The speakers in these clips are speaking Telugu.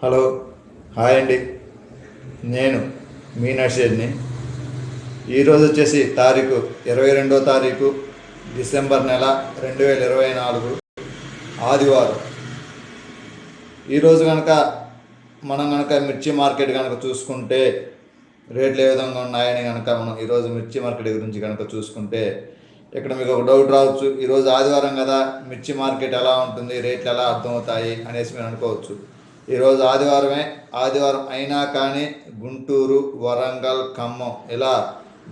హలో హాయ్ అండి. నేను మీ నర్సేడ్ని ఈరోజు వచ్చేసి తారీఖు ఇరవై రెండో తారీఖు డిసెంబర్ నెల రెండు వేల ఇరవై నాలుగు ఆదివారం. ఈరోజు కనుక మనం కనుక మిర్చి మార్కెట్ కనుక చూసుకుంటే రేట్లు ఏ విధంగా ఉన్నాయని కనుక మనం ఈరోజు మిర్చి మార్కెట్ గురించి కనుక చూసుకుంటే ఇక్కడ మీకు ఒక డౌట్ రావచ్చు. ఈరోజు ఆదివారం కదా మిర్చి మార్కెట్ ఎలా ఉంటుంది రేట్లు ఎలా అర్థమవుతాయి అనేసి మీరు అనుకోవచ్చు. ఈరోజు ఆదివారమే. ఆదివారం అయినా కానీ గుంటూరు వరంగల్ ఖమ్మం ఇలా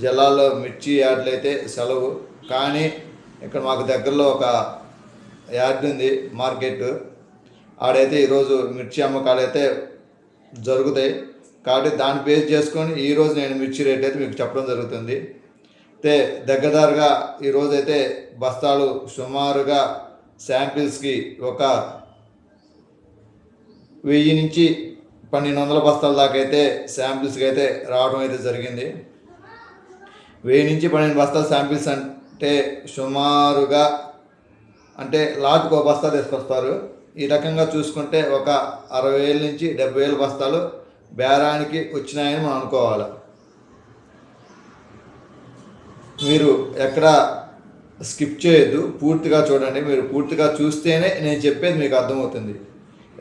జిల్లాల్లో మిర్చి యార్డులు అయితే సెలవు. కానీ ఇక్కడ మాకు దగ్గరలో ఒక యార్డ్ ఉంది మార్కెట్. ఆడైతే ఈరోజు మిర్చి అమ్మకాలు అయితే జరుగుతాయి. కాబట్టి దాన్ని బేస్ చేసుకొని ఈరోజు నేను మిర్చి రేట్ అయితే మీకు చెప్పడం జరుగుతుంది. అయితే దగ్గరదారుగా ఈరోజైతే బస్తాలు సుమారుగా శాంపిల్స్కి ఒక వెయ్యి నుంచి పన్నెండు వందల బస్తాల దాకా అయితే శాంపిల్స్కి అయితే రావడం అయితే జరిగింది. వెయ్యి నుంచి పన్నెండు బస్తాల శాంపిల్స్ అంటే సుమారుగా అంటే లాట్కు ఒక బస్తా తీసుకొస్తారు. ఈ రకంగా చూసుకుంటే ఒక అరవై వేల నుంచి డెబ్బై వేల బస్తాలు బేరానికి వచ్చినాయని మనం అనుకోవాలి. మీరు ఎక్కడ స్కిప్ చేయొద్దు. పూర్తిగా చూడండి. మీరు పూర్తిగా చూస్తేనే నేను చెప్పేది మీకు అర్థమవుతుంది.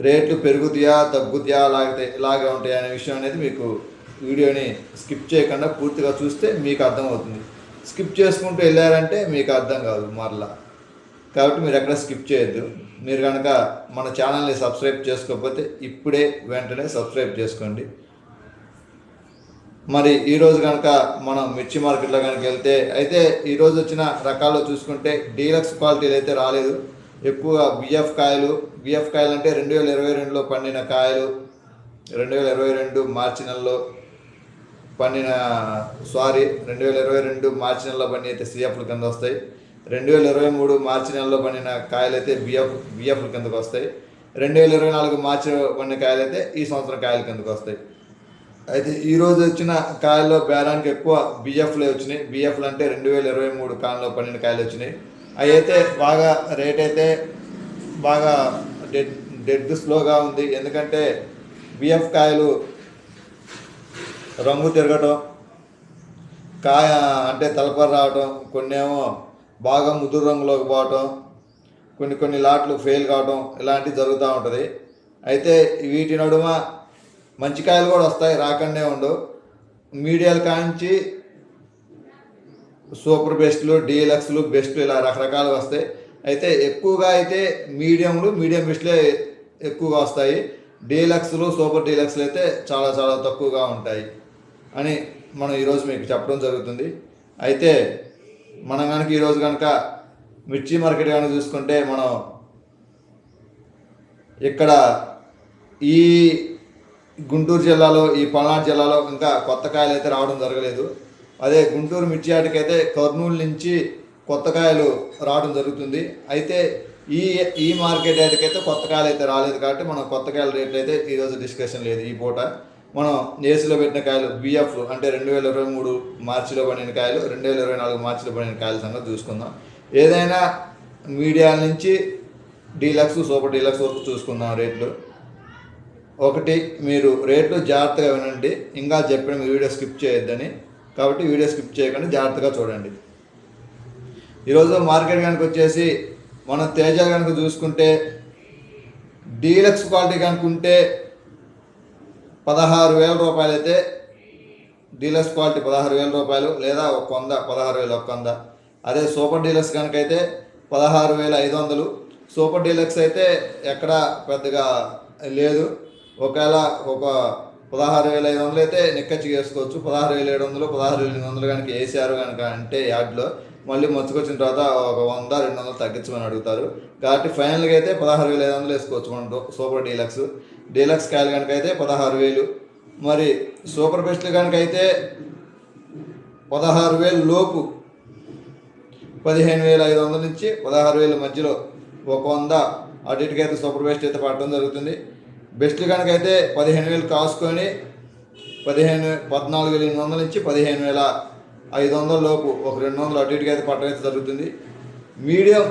రేట్లు పెరుగుతాయా తగ్గుతాయా లాగితే ఇలాగే ఉంటాయా అనే విషయం అనేది మీకు వీడియోని స్కిప్ చేయకుండా పూర్తిగా చూస్తే మీకు అర్థమవుతుంది. స్కిప్ చేసుకుంటూ వెళ్ళారంటే మీకు అర్థం కాదు మరలా. కాబట్టి మీరు ఎక్కడ స్కిప్ చేయొద్దు. మీరు కనుక మన ఛానల్ని సబ్స్క్రైబ్ చేసుకోకపోతే ఇప్పుడే వెంటనే సబ్స్క్రైబ్ చేసుకోండి. మరి ఈరోజు కనుక మనం మిర్చి మార్కెట్లో కనుక వెళ్తే అయితే ఈరోజు వచ్చిన రకాల్లో చూసుకుంటే డీలక్స్ క్వాలిటీలు అయితే రాలేదు. ఎక్కువగా బిఎఫ్ కాయలు బిఎఫ్ కాయలు అంటే రెండు వేల ఇరవై రెండులో పండిన కాయలు రెండు వేల ఇరవై రెండు మార్చి నెలలో పండిన సారీ రెండు వేల ఇరవై రెండు మార్చి నెలలో పండి అయితే సిఎఫ్ల కింద వస్తాయి. రెండు వేల ఇరవై మూడు మార్చి నెలలో పండిన కాయలు అయితే బిఎఫ్ బిఎఫ్ల కిందకు వస్తాయి. రెండు వేల ఇరవై నాలుగు మార్చి పండిన కాయలు అయితే ఈ సంవత్సరం కాయల కిందకు వస్తాయి. అయితే ఈ రోజు వచ్చిన కాయల్లో బేరానికి ఎక్కువ బిఎఫ్లే వచ్చినాయి. బిఎఫ్లు అంటే రెండు వేల ఇరవై మూడు కాలంలో పండిన కాయలు వచ్చినాయి. అవి అయితే బాగా రేట్ అయితే బాగా డెడ్ డెడ్ స్లోగా ఉంది. ఎందుకంటే బిఎఫ్ కాయలు రంగు తిరగటం కాయ అంటే తలపర రావటం కొన్ని ఏమో బాగా ముదురు రంగులోకి పోవటం కొన్ని కొన్ని లాట్లు ఫెయిల్ కావటం ఇలాంటివి జరుగుతూ ఉంటుంది. అయితే వీటి నడుమ మంచి కాయలు కూడా వస్తాయి రాకుండా ఉండవు. మీడియాల కాంచి సూపర్ బెస్ట్లు డీలక్స్లు బెస్ట్లు ఇలా రకరకాలు వస్తాయి. అయితే ఎక్కువగా అయితే మీడియంలు మీడియం బెస్ట్లే ఎక్కువగా వస్తాయి. డీలక్స్లు సూపర్ డీలక్స్లు అయితే చాలా చాలా తక్కువగా ఉంటాయి అని మనం ఈరోజు మీకు చెప్పడం జరుగుతుంది. అయితే మనం కనుక ఈరోజు కనుక మిర్చి మార్కెట్ కనుక చూసుకుంటే మనం ఇక్కడ ఈ గుంటూరు జిల్లాలో ఈ పల్నాడు జిల్లాలో ఇంకా కొత్త కాయలు అయితే రావడం జరగలేదు. అదే గుంటూరు మిర్చి ఆటకైతే కర్నూలు నుంచి కొత్త కాయలు రావడం జరుగుతుంది. అయితే ఈ ఈ మార్కెట్ ఆటకైతే కొత్త కాయలు అయితే రాలేదు కాబట్టి మనం కొత్త కాయల రేట్లు అయితే ఈరోజు డిస్కషన్ లేదు ఈ పూట. మనం ఏసీలో పెట్టిన కాయలు బిఎఫ్ అంటే రెండు వేల ఇరవై మూడు మార్చిలో పడిన కాయలు రెండు వేల ఇరవై నాలుగు మార్చిలో పడిన కాయల సంగతి చూసుకుందాం. ఏదైనా మీడియా నుంచి డీలక్స్ సూపర్ డీలక్స్ వరకు చూసుకుందాం రేట్లు. ఒకటి మీరు రేట్లు జాగ్రత్తగా వినండి. ఇంకా చెప్పిన మీ వీడియో స్కిప్ చేయొద్దని. కాబట్టి వీడియో స్కిప్ చేయకుండా జాగ్రత్తగా చూడండి. ఈరోజు మార్కెట్ కనుక వచ్చేసి మనం తేజ కనుక చూసుకుంటే డీలక్స్ క్వాలిటీ కనుక ఉంటే పదహారు వేల రూపాయలు అయితే డీలక్స్ క్వాలిటీ పదహారు వేల రూపాయలు లేదా ఒక వంద పదహారు వేలు ఒక వంద. అదే సూపర్ డీలక్స్ కనుకైతే అయితే పదహారు వేల ఐదు వందలు. సూపర్ డీలక్స్ అయితే ఎక్కడ పెద్దగా లేదు. ఒకవేళ ఒక పదహారు వేల ఐదు వందలు అయితే నిక్కచ్చి చేసుకోవచ్చు. పదహారు వేల ఏడు వందలు పదహారు వేల ఎనిమిది వందలు కనుక వేసారు కనుక అంటే యాడ్లో మళ్ళీ మొచ్చుకొచ్చిన తర్వాత ఒక వంద రెండు వందలు తగ్గించమని అడుగుతారు. కాబట్టి ఫైనల్గా అయితే పదహారు వేల ఐదు వందలు వేసుకోవచ్చు మనం సూపర్ డీలక్స్. డీలక్స్ కాయలు కనుక అయితే పదహారు వేలు. మరి సూపర్ బెస్ట్లు కనుక అయితే పదహారు వేలు లోపు పదిహేను వేల ఐదు వందల నుంచి పదహారు వేల మధ్యలో ఒక వంద. అటు ఇటుకైతే సూపర్ బెస్ట్ అయితే పడటం జరుగుతుంది. బెస్ట్ కనుక అయితే పదిహేను వేలు కాసుకొని పదిహేను పద్నాలుగు వేల ఎనిమిది వందల నుంచి పదిహేను వేల ఐదు వందల లోపు ఒక రెండు వందలు అటు ఇటుకైతే పట్టడం అయితే జరుగుతుంది. మీడియం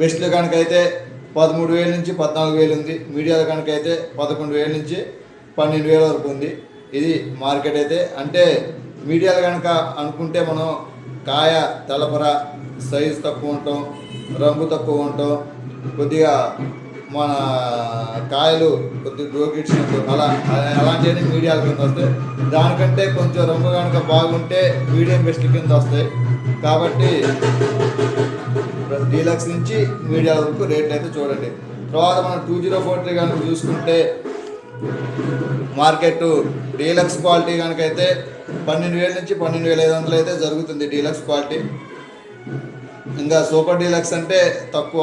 బెస్ట్లు కనుక అయితే పదమూడు వేల నుంచి పద్నాలుగు వేలు ఉంది. మీడియాల కనుక అయితే పదకొండు వేల నుంచి పన్నెండు వేల వరకు ఉంది. ఇది మార్కెట్ అయితే అంటే మీడియాలు కనుక అనుకుంటే మనం కాయ తెలపర సైజు తక్కువ ఉండటం రంగు తక్కువ ఉండటం కొద్దిగా మన కాయలు కొద్దిగా డోకిట్స్ అలా అలాంటివన్నీ మీడియాల కింద వస్తాయి. దానికంటే కొంచెం రంగు కనుక బాగుంటే మీడియం బెస్ట్ కింద వస్తాయి. కాబట్టి డీలక్స్ నుంచి మీడియా వరకు రేట్లు అయితే చూడండి. తర్వాత మనం టూ జీరో ఫోర్ త్రీ కనుక చూసుకుంటే మార్కెట్ డీలక్స్ క్వాలిటీ కనుక అయితే పన్నెండు వేల నుంచి పన్నెండు వేల ఐదు వందలు అయితే జరుగుతుంది డీలక్స్ క్వాలిటీ. ఇంకా సూపర్ డీలక్స్ అంటే తక్కువ.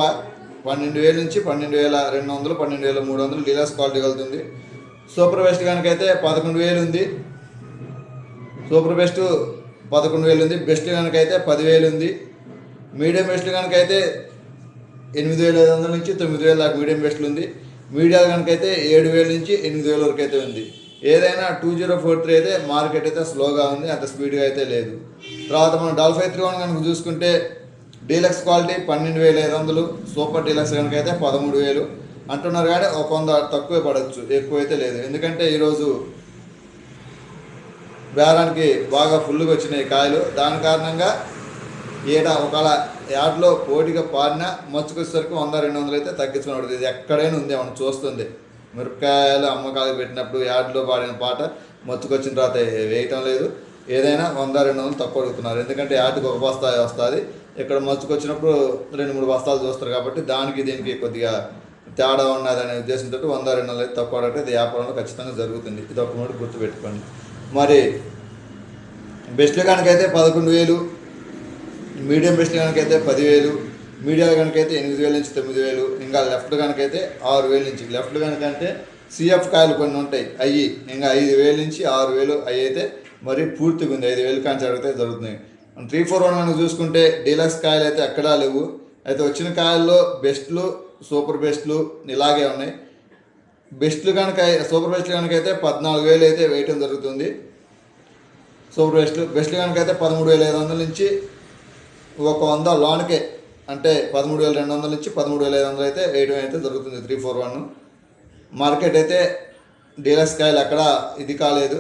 పన్నెండు వేల నుంచి పన్నెండు వేల రెండు వందలు పన్నెండు వేల మూడు వందలు డీలర్స్ క్వాలిటీ కలుగుతుంది. సూపర్ బెస్ట్ కనుకైతే అయితే పదకొండు వేలు ఉంది. సూపర్ బెస్ట్ పదకొండు వేలు ఉంది. బెస్ట్ కనుకైతే అయితే పదివేలు ఉంది. మీడియం బెస్ట్ కనుకైతే అయితే ఎనిమిది వేల ఐదు వందల నుంచి తొమ్మిది వేల దాకా మీడియం బెస్ట్లు ఉంది. మీడియా కనుకైతే అయితే ఏడు వేల నుంచి ఎనిమిది వేల వరకు అయితే ఉంది. ఏదైనా టూ జీరో ఫోర్ త్రీ అయితే మార్కెట్ అయితే స్లోగా ఉంది. అంత స్పీడ్గా అయితే లేదు. తర్వాత మనం డాల్ఫై త్రీ వన్ కనుక చూసుకుంటే డీలక్స్ క్వాలిటీ పన్నెండు వేల ఐదు వందలు సూపర్ డీలక్స్ కనుక అయితే పదమూడు వేలు. అంటున్నారు కానీ ఒక వంద తక్కువే పడవచ్చు ఎక్కువ అయితే లేదు. ఎందుకంటే ఈరోజు బేరానికి బాగా ఫుల్గా వచ్చినాయి కాయలు. దాని కారణంగా ఏడ ఒకవేళ యాడ్లో పోటీగా పాడిన మచ్చుకొచ్చేసరికి వంద రెండు వందలు అయితే తగ్గించుకున్నాడు ఇది ఎక్కడైనా ఉంది మనం చూస్తుంది. మిరపకాయలు అమ్మకాలు పెట్టినప్పుడు యాడ్లో పాడిన పాట మచ్చుకొచ్చిన తర్వాత వేయటం లేదు. ఏదైనా వంద రెండు వందలు తక్కువ అడుగుతున్నారు. ఎందుకంటే యాడ్కి ఒక బస్తా వస్తుంది. ఇక్కడ మచ్చుకొచ్చినప్పుడు రెండు మూడు బస్తాలు చూస్తారు కాబట్టి దానికి దీనికి కొద్దిగా తేడా ఉన్నదనే ఉద్దేశంతో వంద రెండు వందలు తక్కువ అంటే ఇది వ్యాపారంలో ఖచ్చితంగా జరుగుతుంది. ఇది ఒక మూడు గుర్తుపెట్టుకోండి. మరి బెస్ట్లు కనుకైతే పదకొండు వేలు మీడియం బెస్ట్ కనుకైతే పదివేలు మీడియా కనుకైతే ఎనిమిది వేల నుంచి తొమ్మిది వేలు ఇంకా లెఫ్ట్ కనుకైతే ఆరు వేల నుంచి లెఫ్ట్ కనుకంటే సిఎఫ్ కాయలు కొన్ని ఉంటాయి అవి ఇంకా ఐదు వేల నుంచి ఆరు వేలు అవి అయితే మరి పూర్తిగా ఉంది. ఐదు వేలు కాంచి అడిగితే జరుగుతున్నాయి త్రీ ఫోర్ వన్ కనుక చూసుకుంటే డీలక్స్ కాయలు అయితే ఎక్కడా లేవు. అయితే వచ్చిన కాయల్లో బెస్ట్లు సూపర్ బెస్ట్లు ఇలాగే ఉన్నాయి. బెస్ట్లు కనుక సూపర్ బెస్ట్లు కనుక అయితే పద్నాలుగు వేలు అయితే వేయటం జరుగుతుంది. సూపర్ బెస్ట్లు బెస్ట్లు కనుక అయితే పదమూడు వేల ఐదు వందల నుంచి ఒక వంద లోన్కే అంటే పదమూడు వేల రెండు వందల నుంచి పదమూడు వేల ఐదు వందలు అయితే వేయడం అయితే జరుగుతుంది త్రీ ఫోర్ వన్. మార్కెట్ అయితే డీలక్స్ కాయలు అక్కడ ఇది కాలేదు.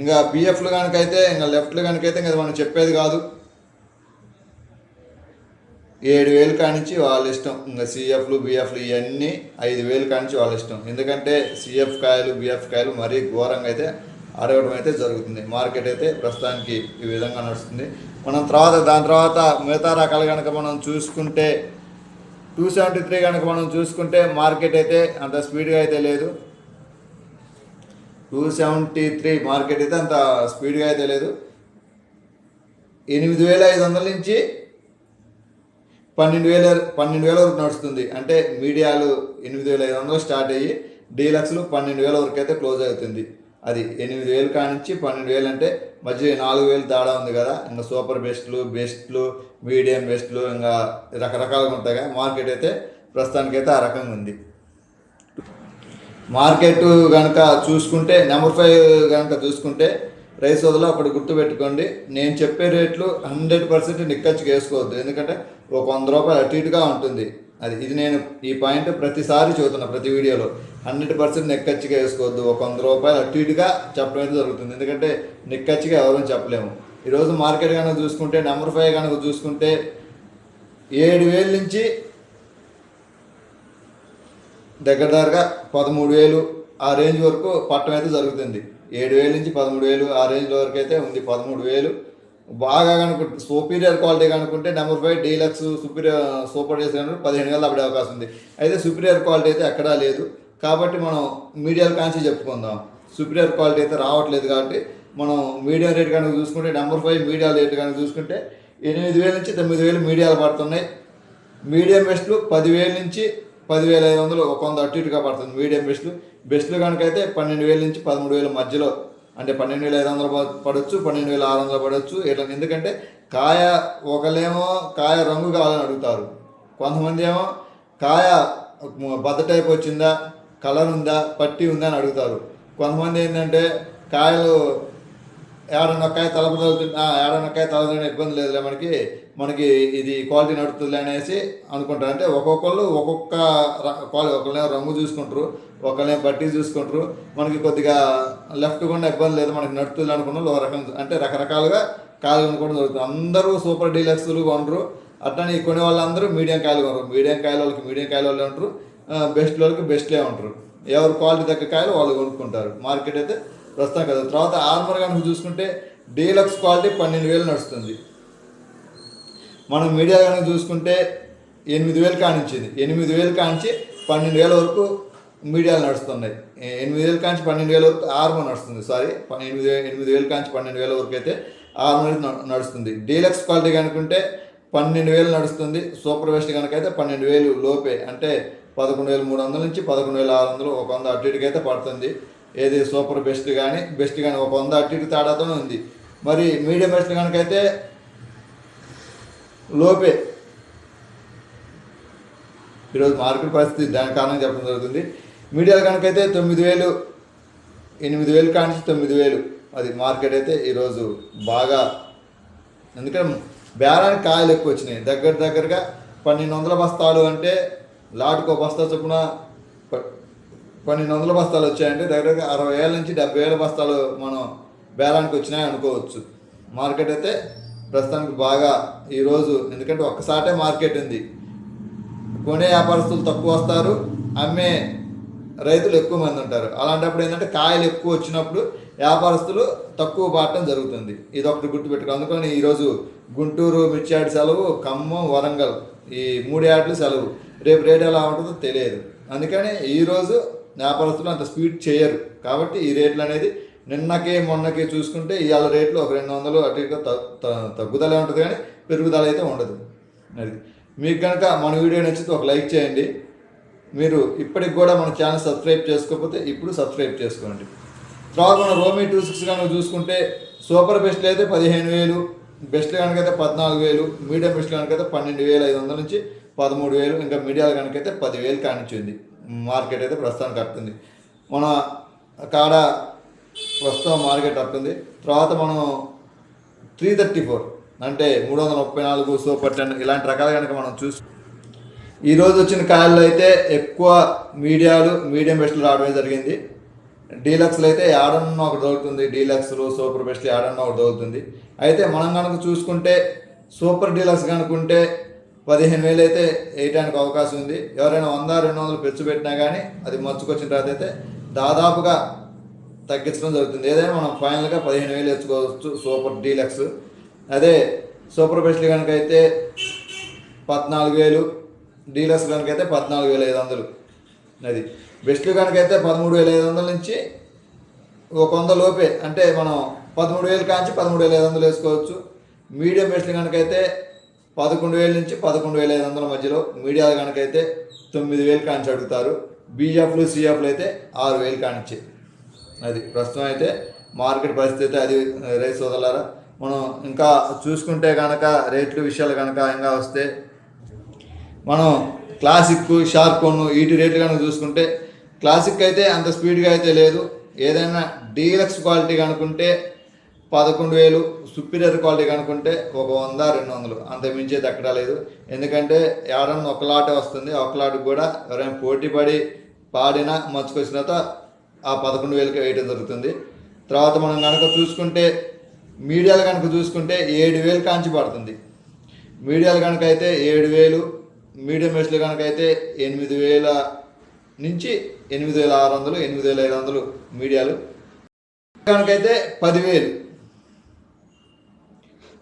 ఇంకా బిఎఫ్లు కనుకైతే ఇంకా లెఫ్ట్లు కనుకైతే ఇంకా మనం చెప్పేది కాదు. ఏడు వేలు కానించి వాళ్ళ ఇష్టం. ఇంకా సిఎఫ్లు బిఎఫ్లు ఇవన్నీ ఐదు వేలు కానించి వాళ్ళ ఇష్టం. ఎందుకంటే సిఎఫ్ కాయలు బిఎఫ్ కాయలు మరీ ఘోరంగా అయితే అడగడం అయితే జరుగుతుంది. మార్కెట్ అయితే ప్రస్తుతానికి ఈ విధంగా నడుస్తుంది. మనం తర్వాత దాని తర్వాత మిగతా రకాలు కనుక మనం చూసుకుంటే టూ సెవెంటీ త్రీ కనుక మనం చూసుకుంటే మార్కెట్ అయితే అంత స్పీడ్గా అయితే లేదు. టూ సెవెంటీ త్రీ మార్కెట్ అయితే అంత స్పీడ్గా అయితే లేదు. ఎనిమిది వేల ఐదు వందల నుంచి పన్నెండు వేల పన్నెండు వేల వరకు నడుస్తుంది. అంటే మీడియాలు ఎనిమిది వేల ఐదు వందలు స్టార్ట్ అయ్యి డీలక్స్లు పన్నెండు వేల వరకు అయితే క్లోజ్ అవుతుంది. అది ఎనిమిది వేలు కానించి పన్నెండు వేలు అంటే మధ్య నాలుగు వేలు తేడా ఉంది కదా. ఇంకా సూపర్ బెస్ట్లు బెస్ట్లు మీడియం బెస్ట్లు ఇంకా రకరకాలుగా ఉంటాయి కదా. మార్కెట్ అయితే ప్రస్తుతానికైతే ఆ రకంగా ఉంది. మార్కెట్ కనుక చూసుకుంటే నెంబర్ ఫైవ్ కనుక చూసుకుంటే రైస్ వదిలో అప్పుడు గుర్తుపెట్టుకోండి నేను చెప్పే రేట్లు హండ్రెడ్ పర్సెంట్ నిక్కచ్చికి వేసుకోవద్దు. ఎందుకంటే ఒక వంద రూపాయలు అటు ఇటుగా ఉంటుంది. అది ఇది నేను ఈ పాయింట్ ప్రతిసారి చూస్తున్నా ప్రతి వీడియోలో. హండ్రెడ్ పర్సెంట్ నిక్కచ్చిగా వేసుకోవద్దు. ఒక వంద రూపాయలు అటు ఇటుగా చెప్పడం అయితే జరుగుతుంది. ఎందుకంటే నిక్కచ్చిగా ఎవరూ చెప్పలేము. ఈరోజు మార్కెట్ కనుక చూసుకుంటే నెంబర్ ఫైవ్ కనుక చూసుకుంటే ఏడు వేల నుంచి దగ్గర దగ్గరగా పదమూడు వేలు ఆ రేంజ్ వరకు పట్టం అయితే జరుగుతుంది. ఏడు వేల నుంచి పదమూడు వేలు ఆ రేంజ్ వరకు అయితే ఉంది పదమూడు వేలు. బాగా కనుకుంటే superior quality కనుకుంటే number five deluxe superior super days కనుక పదిహేను వేలు అప్పుడే అవకాశం ఉంది. అయితే సూపీరియర్ క్వాలిటీ అయితే ఎక్కడా లేదు. కాబట్టి మనం మీడియాల కాంచి చెప్పుకుందాం. సూపీరియర్ క్వాలిటీ అయితే రావట్లేదు కాబట్టి మనం మీడియా రేట్ కనుక చూసుకుంటే నెంబర్ ఫైవ్ మీడియా రేట్ కనుక చూసుకుంటే ఎనిమిది వేల నుంచి తొమ్మిది వేలు మీడియాలు పడుతున్నాయి. మీడియం బెస్ట్లు పదివేల నుంచి పదివేల ఐదు వందలు ఒక వంద అటు ఇటుగా పడుతుంది. మీడియం బెస్ట్లు. బెస్ట్లు కనుక అయితే పన్నెండు వేల నుంచి పదమూడు వేల మధ్యలో. అంటే పన్నెండు వేల ఐదు వందలు పడవచ్చు పన్నెండు వేల ఆరు వందలు పడవచ్చు ఇట్లా ఎందుకంటే కాయ ఒకలేమో కాయ రంగు కావాలని అడుగుతారు. కొంతమంది ఏమో కాయ బద్ద టైప్ వచ్చిందా కలర్ ఉందా పట్టి ఉందా అని అడుగుతారు. కొంతమంది ఏంటంటే కాయలు ఏడనొక్కాయ తలపదలు తగులుతుంది ఏడనొక్కాయ తలదని ఇబ్బంది లేదులే మనకి. మనకి ఇది క్వాలిటీ నడుస్తుంది అనేసి అనుకుంటారు అంటే ఒక్కొక్కళ్ళు ఒక్కొక్క క్వాలిటీ ఒకళ్ళే రంగు చూసుకుంటారు ఒకళ్ళే బట్టి చూసుకుంటారు. మనకి కొద్దిగా లెఫ్ట్ కూడా ఇబ్బంది లేదు మనకి నడుతుంది అనుకున్న ఒక రకం అంటే రకరకాలుగా కాయలు కొనుక్కోవడం జరుగుతుంది. అందరూ సూపర్ డీలక్స్లు కొనరు. అట్లనే కొనే వాళ్ళందరూ మీడియం కాయలు కొనరు. మీడియం కాయల వాళ్ళకి మీడియం కాయల వాళ్ళే ఉంటారు. బెస్ట్ వాళ్ళకి బెస్ట్లే ఉంటారు. ఎవరు క్వాలిటీ తగ్గ కాయలు వాళ్ళు కొనుక్కుంటారు. మార్కెట్ అయితే ప్రస్తుతం కదా. తర్వాత ఆర్మర్ కనుక చూసుకుంటే డీలక్స్ క్వాలిటీ పన్నెండు వేలు నడుస్తుంది. మనం మీడియా కనుక చూసుకుంటే ఎనిమిది వేలు కానించింది ఎనిమిది వేలు కానించి పన్నెండు వేల వరకు మీడియాలు నడుస్తున్నాయి. ఎనిమిది వేలు కాంచి పన్నెండు వేల వరకు ఆర్మర్ నడుస్తుంది. సారీ ఎనిమిది ఎనిమిది వేలు కాంచి పన్నెండు వేల వరకు అయితే ఆర్మర్ నడుస్తుంది. డీలక్స్ క్వాలిటీ కనుకుంటే పన్నెండు వేలు నడుస్తుంది. సూపర్ వెస్ట్ కనుక అయితే పన్నెండు వేలు లోపే. అంటే పదకొండు వేల మూడు వందల నుంచి పదకొండు వేల ఆరు వందలు ఒక వంద అటు ఇటుకైతే అయితే పడుతుంది. ఏది సూపర్ బెస్ట్ కానీ బెస్ట్ కానీ ఒక వంద అటు ఇటు తేడాతోనే ఉంది. మరి మీడియం బెస్ట్ కనుకైతే లోపే. ఈరోజు మార్కెట్ పరిస్థితి దాని కారణం చెప్పడం జరుగుతుంది. మీడియాలు కనుకైతే తొమ్మిది వేలు ఎనిమిది వేలు కానించి తొమ్మిది వేలు. అది మార్కెట్ అయితే ఈరోజు బాగా ఎందుకంటే బేరానికి కాయలు ఎక్కువ వచ్చినాయి. దగ్గర దగ్గరగా పన్నెండు వందల బస్తాలు అంటే లాటుకో బస్తా చొప్పున పన్నెండు వందల బస్తాలు వచ్చాయంటే దగ్గరగా అరవై వేల నుంచి డెబ్బై వేల బస్తాలు మనం బేరానికి వచ్చినాయి అనుకోవచ్చు. మార్కెట్ అయితే ప్రస్తుతానికి బాగా ఈరోజు ఎందుకంటే ఒక్కసాటే మార్కెట్ ఉంది. కొనే వ్యాపారస్తులు తక్కువ వస్తారు అమ్మే రైతులు ఎక్కువ మంది ఉంటారు. అలాంటప్పుడు ఏంటంటే కాయలు ఎక్కువ వచ్చినప్పుడు వ్యాపారస్తులు తక్కువ పాడటం జరుగుతుంది. ఇది ఒకటి గుర్తుపెట్టుకో అందుకని ఈరోజు గుంటూరు మిర్చాడి సెలవు ఖమ్మం వరంగల్ ఈ మూడు యాడ్లు సెలవు. రేపు రేట్ ఎలా ఉంటుందో తెలియదు. అందుకని ఈరోజు వ్యాపారస్తులు అంత స్పీడ్ చేయరు. కాబట్టి ఈ రేట్లు అనేది నిన్నకే మొన్నకే చూసుకుంటే ఇవాళ రేట్లు ఒక రెండు వందలు అటు ఇటుగా తగ్గుదలే ఉంటుంది కానీ పెరుగుదల అయితే ఉండదు. అది మీకు కనుక మన వీడియో నచ్చితే ఒక లైక్ చేయండి. మీరు ఇప్పటికి కూడా మన ఛానల్ సబ్స్క్రైబ్ చేసుకోకపోతే ఇప్పుడు సబ్స్క్రైబ్ చేసుకోండి. తర్వాత మన రోమీ టూ సిక్స్ కనుక చూసుకుంటే సూపర్ బెస్ట్లు అయితే పదిహేను వేలు బెస్ట్ కనుకైతే పద్నాలుగు వేలు మీడియం బెస్ట్ కనుకైతే పన్నెండు వేల ఐదు వందల నుంచి పదమూడు వేలు ఇంకా మీడియాల కనుకైతే పదివేలు కానిచ్చింది. మార్కెట్ అయితే ప్రస్తుతానికి కట్టుంది మన కాడ ప్రస్తుతం మార్కెట్ అట్టుంది తర్వాత మనం త్రీ థర్టీ ఫోర్ అంటే మూడు వందల ముప్పై నాలుగు సూపర్ టెన్ ఇలాంటి రకాలు కనుక మనం చూసి ఈరోజు వచ్చిన కాయల్లో అయితే ఎక్కువ మీడియాలు మీడియం బెస్ట్లు రావడమే జరిగింది. డీలక్స్లు అయితే ఆడన్న ఒకటి దొరుకుతుంది డీలక్స్లు సూపర్ బెస్ట్లు ఆడన్న ఒకటి దొరుకుతుంది అయితే మనం కనుక చూసుకుంటే సూపర్ డీలక్స్ కనుకుంటే పదిహేను వేలు అయితే వేయడానికి అవకాశం ఉంది. ఎవరైనా వంద రెండు వందలు పెంచు పెట్టినా కానీ అది మర్చుకొచ్చిన తర్వాత అయితే దాదాపుగా తగ్గించడం జరుగుతుంది. ఏదైనా మనం ఫైనల్గా పదిహేను వేలు తెచ్చుకోవచ్చు సూపర్ డీలక్స్. అదే సూపర్ బెస్ట్లు కనుక అయితే పద్నాలుగు వేలు డీలక్స్ కనుక అయితే పద్నాలుగు వేల ఐదు వందలు. అది బెస్ట్లు కనుక అయితే పదమూడు వేల ఐదు వందల నుంచి ఒక వంద లోపే. అంటే మనం పదమూడు వేలు కాంచి పదమూడు వేల ఐదు వందలు వేసుకోవచ్చు. మీడియం బెస్ట్లు కనుకైతే పదకొండు వేల నుంచి పదకొండు వేల ఐదు వందల మధ్యలో మీడియా కనుకైతే తొమ్మిది వేలు కానించి అడుగుతారు. బీఎఫ్లు సిఎఫ్లు అయితే ఆరు వేలు కానిచ్చి. అది ప్రస్తుతం అయితే మార్కెట్ పరిస్థితి అయితే అది రైస్ వదలారా మనం ఇంకా చూసుకుంటే కనుక రేట్లు విషయాలు కనుక ఇంకా వస్తే మనం క్లాసిక్ షార్కోన్ వీటి రేట్లు కనుక చూసుకుంటే క్లాసిక్ అయితే అంత స్పీడ్గా అయితే లేదు. ఏదైనా డీలక్స్ క్వాలిటీ కనుకుంటే పదకొండు వేలు సుపీరియర్ క్వాలిటీ కనుకుంటే ఒక వంద రెండు వందలు. అంత మించేది ఎక్కడా లేదు. ఎందుకంటే ఎవరన్నా ఒక లాటే వస్తుంది. ఒక లాట్కి కూడా ఎవరైనా పోటీ పడి పాడినా మంచుకొచ్చిన ఆ పదకొండు వేలకి వేయడం జరుగుతుంది. తర్వాత మనం కనుక చూసుకుంటే మీడియాలు కనుక చూసుకుంటే ఏడు వేలు కాంచి పడుతుంది. మీడియాలు కనుక అయితే ఏడు వేలు మీడియం బెస్ట్లు కనుక అయితే ఎనిమిది వేల నుంచి ఎనిమిది వేల ఆరు వందలు ఎనిమిది వేల ఐదు వందలు మీడియాలు. కనుకైతే పదివేలు.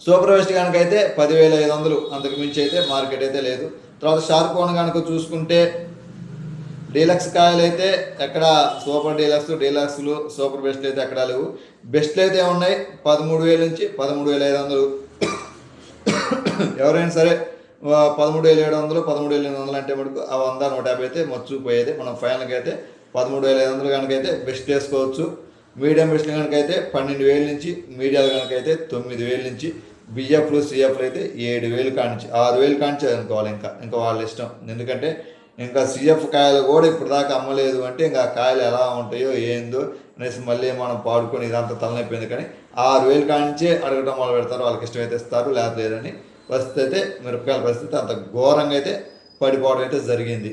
సూపర్ వెస్ట్ కనుక అయితే పదివేల ఐదు వందలు అంతకు మించి అయితే మార్కెట్ అయితే లేదు. తర్వాత షార్క్ వన్ కనుక చూసుకుంటే డీలక్స్ కాయలు అయితే ఎక్కడ సూపర్ డీలక్స్ డీలక్స్లు సూపర్ బెస్ట్లు అయితే ఎక్కడా లేవు. బెస్ట్లు అయితే ఉన్నాయి పదమూడు వేల నుంచి పదమూడు వేల ఐదు వందలు ఎవరైనా సరే పదమూడు వేల ఏడు వందలు పదమూడు వేల ఎనిమిది వందలు అంటే మనకు ఆ వంద నూట యాభై అయితే మర్చిపోయేది. మనం ఫైనల్గా అయితే పదమూడు వేల ఐదు వందలు కనుక అయితే బెస్ట్ వేసుకోవచ్చు మీడియం బెస్ట్ కనుక అయితే పన్నెండు వేల నుంచి మీడియాలు కనుక అయితే తొమ్మిది వేల నుంచి బిఎఫ్లు సిఎఫ్లు అయితే ఏడు వేలు కానించి ఆరు వేలు కానించి అనుకోవాలి ఇంకా ఇంకా వాళ్ళ ఇష్టం. ఎందుకంటే ఇంకా సిఎఫ్ కాయలు కూడా ఇప్పుడు దాకా అమ్మలేదు అంటే ఇంకా కాయలు ఎలా ఉంటాయో ఏందో అనేసి మళ్ళీ మనం పాడుకొని ఇదంతా తలనైపోయింది కానీ ఆరు వేలు కానించే అడగటం మొదలు పెడతారు. వాళ్ళకి ఇష్టమైతే ఇస్తారు లేకపోతే లేదని పరిస్థితి అయితే మిరపకాయల పరిస్థితి అంత ఘోరంగా అయితే పడిపోవడం అయితే జరిగింది.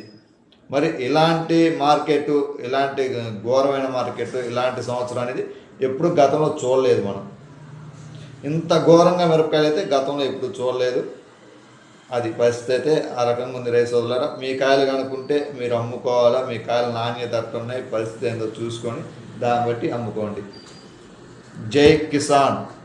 మరి ఇలాంటి మార్కెట్ ఇలాంటి ఘోరమైన మార్కెట్ ఇలాంటి సంవత్సరం అనేది ఎప్పుడు గతంలో చూడలేదు మనం. ఇంత ఘోరంగా మిరపకాయలు అయితే గతంలో ఎప్పుడు చూడలేదు. అది పరిస్థితి అయితే ఆ రకంగా ఉంది రైస్ వదలరా మీ కాయలు కనుక్కుంటే మీరు అమ్ముకోవాలా? మీ కాయలు నాణ్యత ఉన్నాయి? పరిస్థితి ఏందో చూసుకొని దాన్ని బట్టి అమ్ముకోండి. జై కిసాన్.